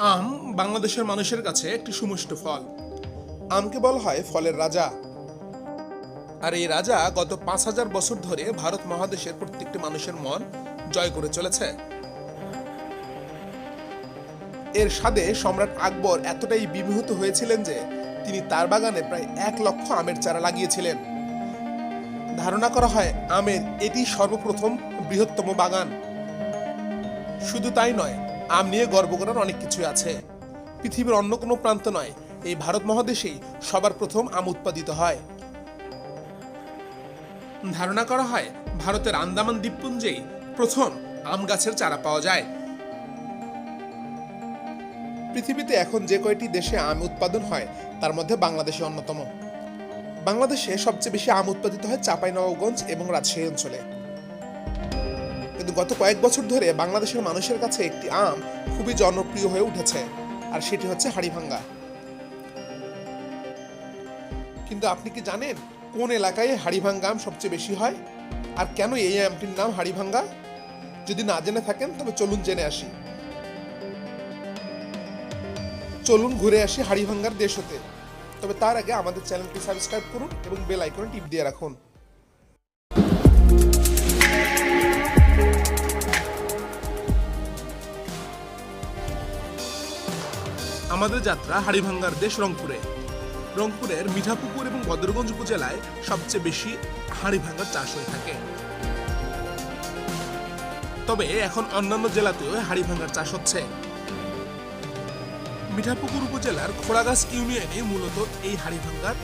আম বাংলাদেশের মানুষের কাছে একটি সুমিষ্ট ফল। আমকে বলা হয় ফলের রাজা। আর এই রাজা গত পাঁচ হাজার বছর ধরে ভারত মহাদেশের প্রত্যেকটি মানুষের মন জয় করে চলেছে। এর স্বাদে সম্রাট আকবর এতটাই বিমোহিত হয়েছিলেন যে তিনি তার বাগানে প্রায় এক লক্ষ আমের চারা লাগিয়েছিলেন। ধারণা করা হয় আমের এটি সর্বপ্রথম বৃহত্তম বাগান। শুধু তাই নয় আম নিয়ে গর্ব করার অনেক কিছু আছে। পৃথিবীর অন্য কোনো প্রান্ত নয়, এই ভারত মহাদেশেই সবার প্রথম আম উৎপাদিত হয়। ধারণা করা হয়, ভারতের আন্দামান দ্বীপপুঞ্জেই প্রথম আম গাছের চারা পাওয়া যায়। পৃথিবীতে এখন যে কয়টি দেশে আম উৎপাদন হয়, তার মধ্যে বাংলাদেশে অন্যতম। বাংলাদেশে সবচেয়ে বেশি আম উৎপাদিত হয় চাঁপাইনবাবগঞ্জ এবং রাজশাহী অঞ্চলে। গত কয়েক বছর ধরে বাংলাদেশের মানুষের কাছে একটি আম খুবই জনপ্রিয় হয়ে উঠেছে, আর সেটি হচ্ছে হাড়িভাঙ্গা। কিন্তু আপনি কি জানেন কোন এলাকায় হাড়িভাঙ্গা আম সবচেয়ে বেশি হয়? আর কেন এই আমটির নাম হাড়িভাঙ্গা? যদি না জেনে থাকেন, তবে চলুন জেনে আসি। চলুন ঘুরে আসি হাড়িভাঙ্গার দেশ হতে তবে তার আগে আমাদের চ্যানেলটি সাবস্ক্রাইব করুন এবং বেল আইকনে টিপ দিয়ে রাখুন। আমাদের যাত্রা হাড়িভাঙ্গার দেশ রংপুরে। রংপুরের মিঠাপুকুর এবং বদরগঞ্জ উপজেলায় সবচেয়ে বেশি হাড়িভাঙ্গার চাষ হয়ে থাকে। তবে এখন অন্যান্য জেলাতেও হাড়িভাঙ্গার চাষ হচ্ছে। মিঠাপুকুর উপজেলার খোড়াগাছ ইউনিয়নে মূলত এই হাড়িভাঙ্গার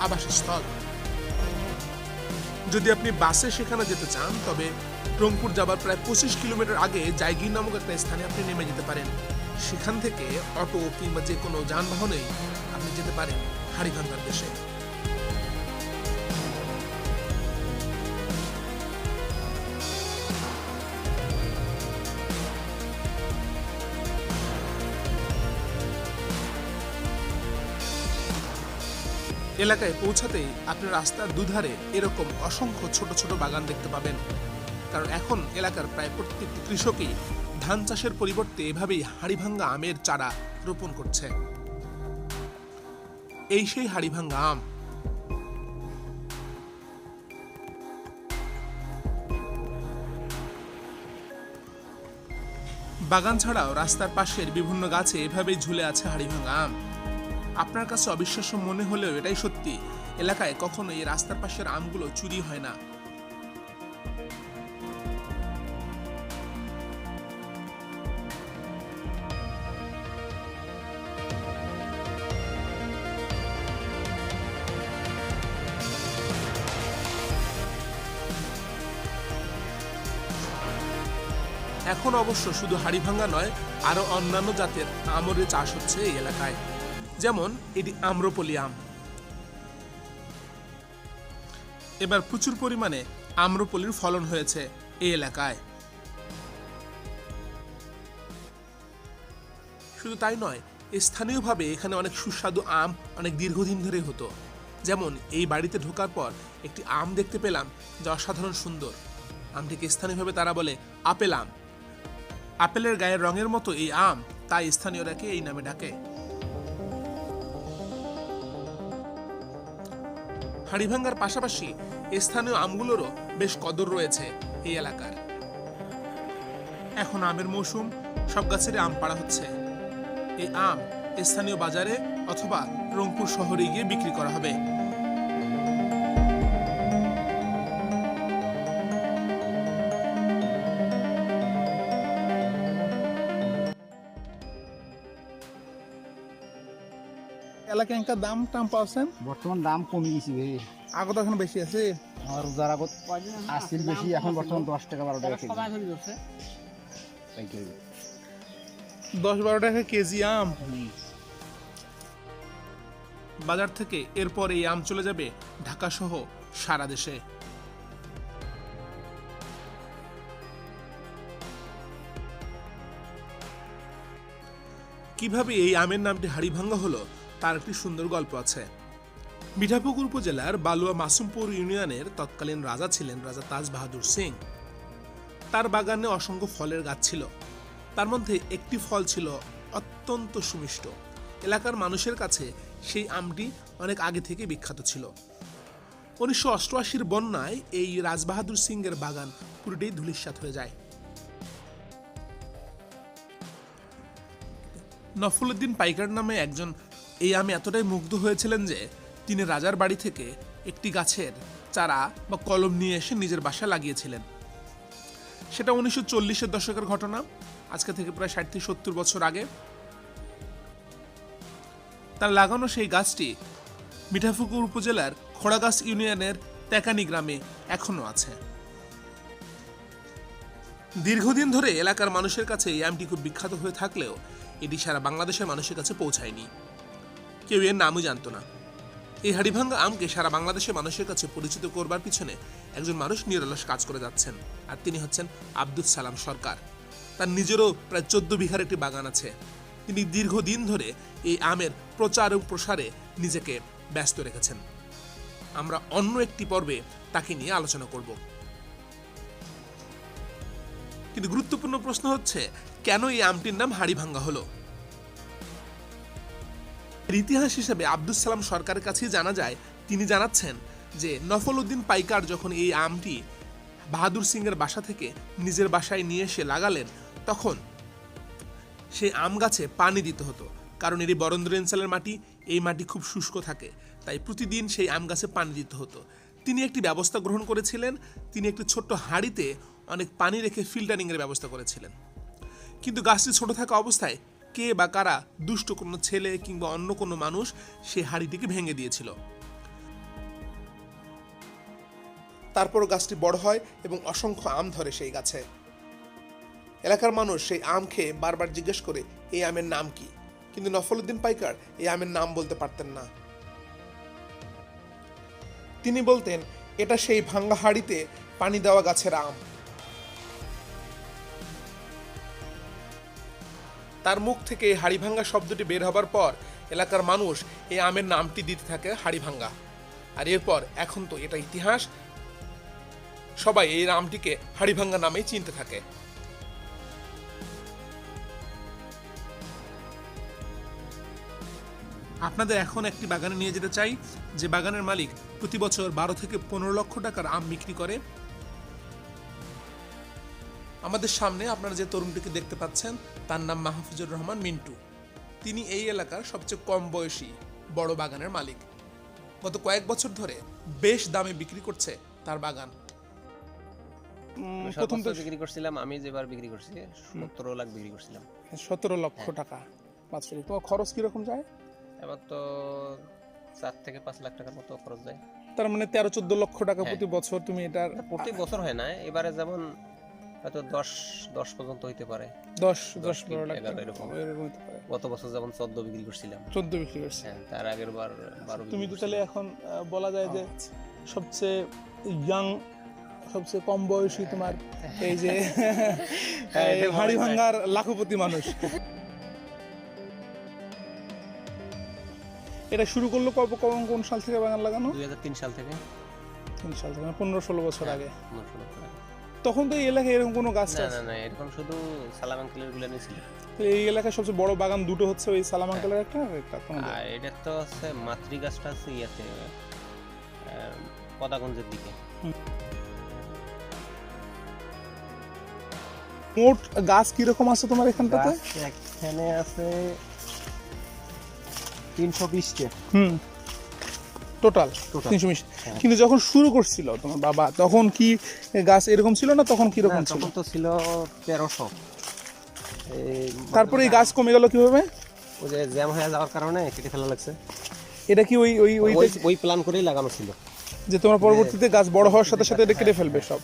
আবাসস্থল। যদি আপনি বাসে সেখানে যেতে চান, তবে রংপুর যাবার প্রায় পঁচিশ কিলোমিটার আগে জায়গির নামক একটা স্থানে আপনি নেমে যেতে পারেন। সেখান থেকে অটো কিংবা যে কোনো যানবাহনেই আপনি যেতে পারেন হাড়িভাঙ্গার দেশে এলাকায় পৌঁছাতেই আপনি রাস্তার দুধারে এরকম অসংখ্য ছোট ছোট বাগান দেখতে পাবেন। কারণ এখন এলাকার প্রায় প্রত্যেকটি কৃষকই ধান চাষের পরিবর্তে এভাবেই হাড়িভাঙ্গা আমের চারা রোপণ করছে। এই সেই হাড়িভাঙ্গা আম। বাগান ছাড়াও রাস্তার পাশের বিভিন্ন গাছে এভাবেই ঝুলে আছে হাড়িভাঙ্গা আম। আপনার কাছে অবিশ্বাস্য মনে হলেও এটাই সত্যি, এলাকায় কখনো এই রাস্তার পাশের আমগুলো চুরি হয় না। এখন অবশ্য শুধু হাড়িভাঙ্গা নয়, আরও অন্যান্য জাতের আমরের চাষ হচ্ছে এই এলাকায়। যেমন এটি আম্রপলি আম। এবার প্রচুর পরিমাণে আম্রপলির ফলন হয়েছে এই এলাকায়। শুধু তাই নয়, স্থানীয়ভাবে এখানে অনেক সুস্বাদু আম অনেক দীর্ঘদিন ধরে হতো। যেমন এই বাড়িতে ঢোকার পর একটি আম দেখতে পেলাম যা অসাধারণ সুন্দর। আমটিকে স্থানীয়ভাবে তারা বলে আপেল আম। আপেলের গায়ের রঙের মতো এই আম তাই স্থানীয়রাকে এই নামে ডাকে। হাড়িভাঙ্গার পাশাপাশি স্থানীয় আমগুলোরও বেশ কদর রয়েছে এই এলাকার। এখন আমের মৌসুম, সব গাছের আম পাড়া হচ্ছে। এই আম স্থানীয় বাজারে অথবা রংপুর শহরে গিয়ে বিক্রি করা হবে। দাম টাম পাচ্ছেন বর্তমান দাম কমে গেছে ভাই আগত এখন বেশি আছে? আর রোজার আগত আসছিল বেশি এখন বর্তমান দশ টাকা বারো টাকা কেজি। দশ বারো টাকা কেজি আম। বাজার থেকে এরপর এই আম চলে যাবে ঢাকা সহ সারা দেশে। কীভাবে এই আমের নামটি হাড়িভাঙ্গা হলো? তার একটি সুন্দর গল্প আছে। মিঠাপুকুর উপজেলার বালুয়া মাসুমপুর ইউনিয়নের তৎকালীন রাজা ছিলেন রাজা তাজ বাহাদুর সিং। তার বাগানে অসংখ্য ফলের গাছ ছিল। তার মধ্যে একটি ফল ছিল অত্যন্ত সুমিষ্ট। এলাকার মানুষের কাছে সেই আমটি অনেক আগে থেকে বিখ্যাত ছিল। উনিশশো অষ্টআশির বন্যায় এই রাজবাহাদুর সিংয়ের বাগান পুরোটাই ধুলিস্বাত হয়ে যায়। নফলুদ্দিন পাইকার নামে একজন এই আমে এতটাই মুগ্ধ হয়েছিলেন যে তিনি রাজার বাড়ি থেকে একটি গাছের চারা বা কলম নিয়ে এসে নিজের বাসা লাগিয়েছিলেন। সেটা উনিশশো চল্লিশের দশকের ঘটনা, আজকে থেকে প্রায় ষাট থেকে সত্তর বছর আগে। তার লাগানো সেই গাছটি মিঠাপুকুর উপজেলার খোড়াগাছ ইউনিয়নের তেকানি গ্রামে এখনও আছে। দীর্ঘদিন ধরে এলাকার মানুষের কাছে এই আমটি খুব বিখ্যাত হয়ে থাকলেও এটি সারা বাংলাদেশের মানুষের কাছে পৌঁছায়নি। কেউ এর নামও জানতো না। এই হাড়িভাঙ্গা আমকে সারা বাংলাদেশের মানুষের কাছে পরিচিত করবার পিছনে একজন মানুষ নিরলস কাজ করে যাচ্ছেন, আর তিনি হচ্ছেন আব্দুল সালাম সরকার। তার নিজেরও প্রায় চোদ্দ বিঘার একটি বাগান আছে। তিনি দীর্ঘদিন ধরে এই আমের প্রচার ও প্রসারে নিজেকে ব্যস্ত রেখেছেন। আমরা অন্য একটি পর্বে তাকে নিয়ে আলোচনা করব। কিন্তু গুরুত্বপূর্ণ প্রশ্ন হচ্ছে, কেন এই আমটির নাম হাড়িভাঙ্গা হলো? ইতিহাস হিসেবে আব্দুল সালাম সরকারের কাছেই জানা যায়, তিনি জানাচ্ছেন যে নফল উদ্দিন পাইকার যখন এই আমটি বাহাদুর সিংয়ের বাসা থেকে নিজের বাসায় নিয়ে এসে লাগালেন, তখন সেই আম গাছে পানি দিতে হতো, কারণ এটি বরেন্দ্র অঞ্চলের মাটি, এই মাটি খুব শুষ্ক থাকে, তাই প্রতিদিন সেই আম গাছে পানি দিতে হতো। তিনি একটি ব্যবস্থা গ্রহণ করেছিলেন, তিনি একটি ছোট্ট হাঁড়িতে অনেক পানি রেখে ফিল্টারিংয়ের ব্যবস্থা করেছিলেন। কিন্তু গাছটি ছোট থাকা অবস্থায় কে বা কারা দুষ্ট কোনো ছেলে কিংবা অন্য কোনো মানুষ সেই হাড়িটিকে ভেঙে দিয়েছিল। তারপর গাছটি বড় হয় এবং অসংখ্য আম ধরে সেই গাছে। এলাকার মানুষ সেই আম খেয়ে বারবার জিজ্ঞেস করে, এই আমের নাম কি? কিন্তু নফলউদ্দিন পাইকার এই আমের নাম বলতে পারতেন না। তিনি বলতেন, এটা সেই ভাঙ্গা হাড়িতে পানি দেওয়া গাছের আম। তার মুখ থেকে এই হাড়িভাঙ্গা শব্দটি বের হবার পর এলাকার মানুষ এই আমের নামটি দিতে থাকে হাড়িভাঙ্গা। আর এরপর এখন তো এটা ইতিহাস। সবাই এই নামটিকে হাড়িভাঙ্গা নামেই চিনতে থাকে। আপনাদের এখন একটি বাগানে নিয়ে যেতে চাই। যে বাগানের মালিক প্রতি বছর বারো থেকে পনেরো লক্ষ টাকার আম বিক্রি করে। আমাদের সামনে আপনারা যে তরুণটিকে দেখতে পাচ্ছেন তার নাম মাহফুজুর রহমান মিন্টু। তিনি এই এলাকার সবচেয়ে কম বয়সী বড় বাগানের মালিক। গত কয়েক বছর ধরে বেশ দামে বিক্রি করছে তার বাগান। প্রথম তো বিক্রি করছিলাম আমি যেবার বিক্রি করছি সতেরো লাখ বিক্রি করছিলাম। সতেরো লক্ষ টাকা। বাৎসরিক তোমার খরচ কীরকম যায়? এবার তো চার থেকে পাঁচ লাখ টাকার মতো খরচ যায়। তার মানে তেরো চোদ্দ লক্ষ টাকা হ্যাঁ। প্রতি বছর তুমি এটা প্রতি বছর হয় না এবারে যেমন হয়তো দশ দশ পর্যন্ত হইতে পারে। দশ দশ দশ বারো লাখ এরকম। এরকম হতে পারে। গত বছর যেমন চোদ্দ বিক্রি করছিলাম। চোদ্দ বিক্রি করছে। হ্যাঁ তার আগের বার বারো তুমি তো তাহলে এখন বলা যায় যে সবচেয়ে ইয়াং সবচেয়ে কম বয়সী তোমার এই যে হ্যাঁ, হাড়ি ভাঙ্গার লাখপতি মানুষ। এটা শুরু করল কবে কোন কোন সাল থেকে বাগান লাগানো? দুই হাজার তিন সাল থেকে। তিন সাল থেকে মানে পনেরো ষোলো বছর আগে। পনেরো ষোলো বছর আগে। তখন তো এই এলাকায় এরকম কোনো গাছ না না না এরকম শুধু সালাম আঙ্কেলেরগুলো ছিল এই এলাকায় সবচেয়ে বড় বাগান দুটো হচ্ছে ওই সালাম আঙ্কেলের একটা আর একটা। আর এটা তো হচ্ছে মাতৃ গাছটা আছে ইয়াতে পদাগঞ্জের দিকে। মোট গাছ কীরকম আছে তোমার এখানটাতে? এখানে আছে তিনশো বিশটা হুম। টোটাল তিনশো মিশ হ্যাঁ। কিন্তু যখন শুরু করছিল তোমার বাবা তখন কি গাছ এরকম ছিল না? তখন কীরকম ছিল? তো ছিল তেরোশো। তারপরে এই গাছ কমে গেল কীভাবে? ওই যে জ্যাম হয়ে যাওয়ার কারণে কেটে ফেলা লাগছে। এটা কি ওই ওই ওই ওই ওই প্ল্যান করেই লাগানো ছিল। যে তোমার পরবর্তীতে গাছ বড় হওয়ার সাথে সাথে এটা কেটে ফেলবে সব?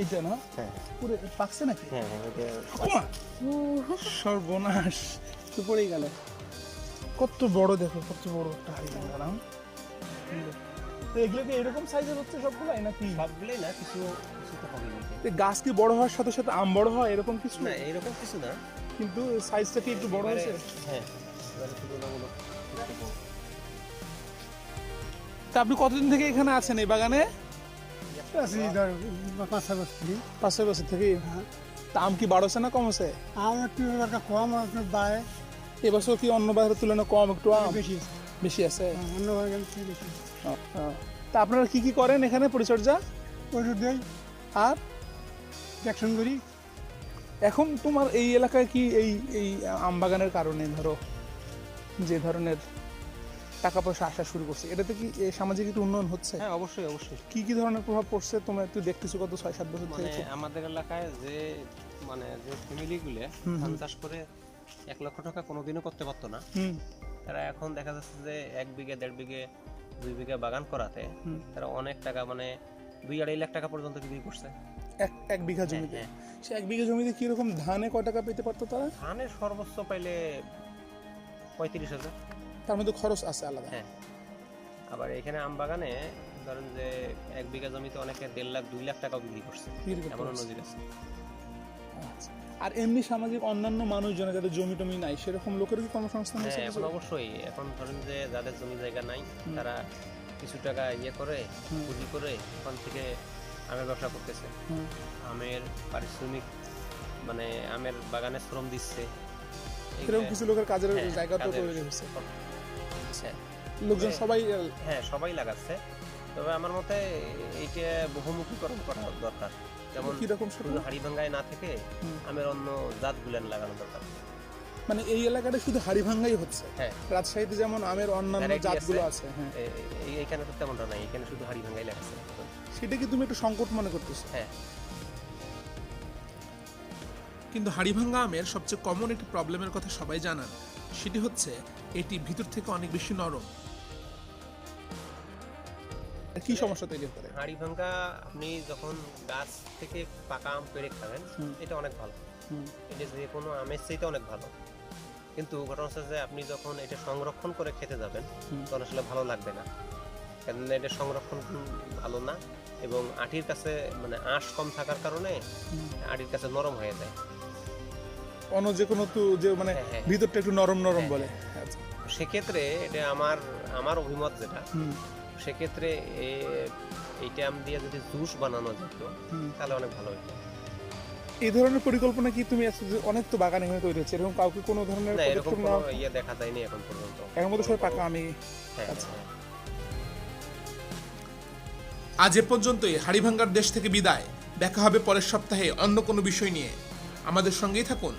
এইটা না? হ্যাঁ। পুরো পাকছে নাকি? হ্যাঁ হ্যাঁ সর্বনাশ! তো পড়েই গেল। কত বড় দেখো কত বড় একটা হাড়ি তো এগুলো কি এরকম সাইজের হচ্ছে সবগুলাই নাকি? সবগুলোই না কিছু কিছু তো হবে গাছ কি বড় হওয়ার সাথে সাথে আম বড় হয় এরকম কিছু? না এরকম কিছু না। কিন্তু সাইজটা কি একটু বড় হয়েছে? হ্যাঁ। তা আপনি কতদিন থেকে এখানে আছেন এই বাগানে? আছি ধর পাঁচ ছয় বছর ধরে। পাঁচ ছয় বছর থেকে হ্যাঁ। তা আম কি বাড়ছে না কমছে আমার একটু একটা কম আপনার বাড়ে। এবছর কি অন্য বাজারের তুলনায় কম একটু আম? বেশি আছে। বেশি আছে? হ্যাঁ, অন্য থেকে বেশি। তা আপনারা কি কি করেন এখানে পরিচর্যা? ওষুধ দেই। আর? দেখশন করি। এখন তোমার এই এলাকায় কি এই এই আম বাগানের কারণে ধরো যে ধরনের টাকা পয়সা আসা শুরু করছে। এটাতে কি সামাজিক একটু উন্নয়ন হচ্ছে? হ্যাঁ অবশ্যই অবশ্যই। কি কি ধরনের প্রভাব পড়ছে? তোমরা একটু দেখতেছো কত ছয় সাত বছর মানে থেকে আমাদের এলাকায় যে মানে যে ফ্যামিলিগুলো ধান চাষ করে এক লক্ষ টাকা কোনোদিনও করতে পারতো না। তারা এখন দেখা যাচ্ছে যে এক বিঘে দেড় বিঘে দুই বিঘে বাগান করাতে তারা অনেক টাকা মানে দুই আড়াই লাখ টাকা পর্যন্ত বিক্রি করছে। এক এক বিঘা জমিতে? হ্যাঁ, সে এক বিঘা জমিতে কীরকম ধানে কয় টাকা পেতে পারতো তারা? ধানে সর্বোচ্চ পাইলে পঁয়ত্রিশ হাজার। তার মধ্যে খরচ আছে আলাদা। হ্যাঁ। আবার এখানে আম বাগানে ধরেন যে এক বিঘা জমিতে অনেকে দেড় লাখ দুই লাখ টাকাও বিক্রি করছে। পারছে। নজির আছে আচ্ছা। আর এমনি সামাজিক অন্যান্য মানুষজনের যাদের জমি টমি নাই সেরকম লোকের কি কর্মসংস্থান হ্যাঁ এখন অবশ্যই। এখন ধরেন যে যাদের জমি জায়গা নাই তারা কিছু টাকা ইয়ে করে পুঁজি করে ওখান থেকে আমের ব্যবসা করতেছে। আমের পারিশ্রমিক মানে আমের বাগানে শ্রম দিচ্ছে। এরকম কিছু লোকের কাজের জায়গা জায়গাটা কাজের- তৈরি হচ্ছে হ্যাঁ, লোকজন। সবাই হ্যাঁ সবাই লাগাচ্ছে। তবে আমার মতে এইটা বহুমুখীকরণ করা দরকার। যেমন কীরকম হাড়িভাঙ্গায় না থেকে আমের অন্য জাত গুলেন লাগানো দরকার। মানে এই এলাকাটা শুধু হাড়িভাঙ্গাই হচ্ছে। হ্যাঁ। রাজশাহীতে যেমন আমের অন্যান্য জাতগুলো আছে। হ্যাঁ। এইখানে তো তেমনটা নাই এখানে শুধু হাড়িভাঙ্গাই লাগাচ্ছে। সেটা কি তুমি একটু সংকট মনে করতেছো? হ্যাঁ। কিন্তু হাড়িভাঙ্গা আমের সবচেয়ে কমন একটি প্রবলেমের কথা সবাই জানান সেটি হচ্ছে এটি ভিতর থেকে অনেক বেশি নরম। কি সমস্যা তৈরি করে হাড়িভাঙ্গা আপনি যখন গাছ থেকে পাকা আম পেড়ে খাবেন এটা অনেক ভালো। এটা যে কোনো আমের চাইতে অনেক ভালো। কিন্তু ঘটনা হচ্ছে যে আপনি যখন এটা সংরক্ষণ করে খেতে যাবেন তখন আসলে ভালো লাগবে না। কেননা এটা সংরক্ষণ ভালো না এবং আটির কাছে মানে আঁশ কম থাকার কারণে আটির কাছে নরম হয়ে যায়। অন্য যে কোনো তো যে মানে হ্যাঁ, হ্যাঁ। ভিতরটা একটু নরম নরম হ্যাঁ, বলে। সেক্ষেত্রে এটা আমার আমার অভিমত যেটা। সেক্ষেত্রে এইটা আম দিয়ে যদি জুস বানানো যেত তাহলে অনেক ভালো হতো এই ধরনের পরিকল্পনা কি তুমি অনেক তো বাগান এখানে তৈরি হচ্ছে? এরকম কাউকে কোনো ধরনের না এরকম কোনো ইয়ে দেখা যায়নি এখন পর্যন্ত। এর মধ্যে সব পাকা আমি। হ্যাঁ, আচ্ছা। হ্যাঁ। আজ এ পর্যন্তই। হাড়িভাঙ্গার দেশ থেকে বিদায়। দেখা হবে পরের সপ্তাহে অন্য কোনো বিষয় নিয়ে। আমাদের সঙ্গেই থাকুন।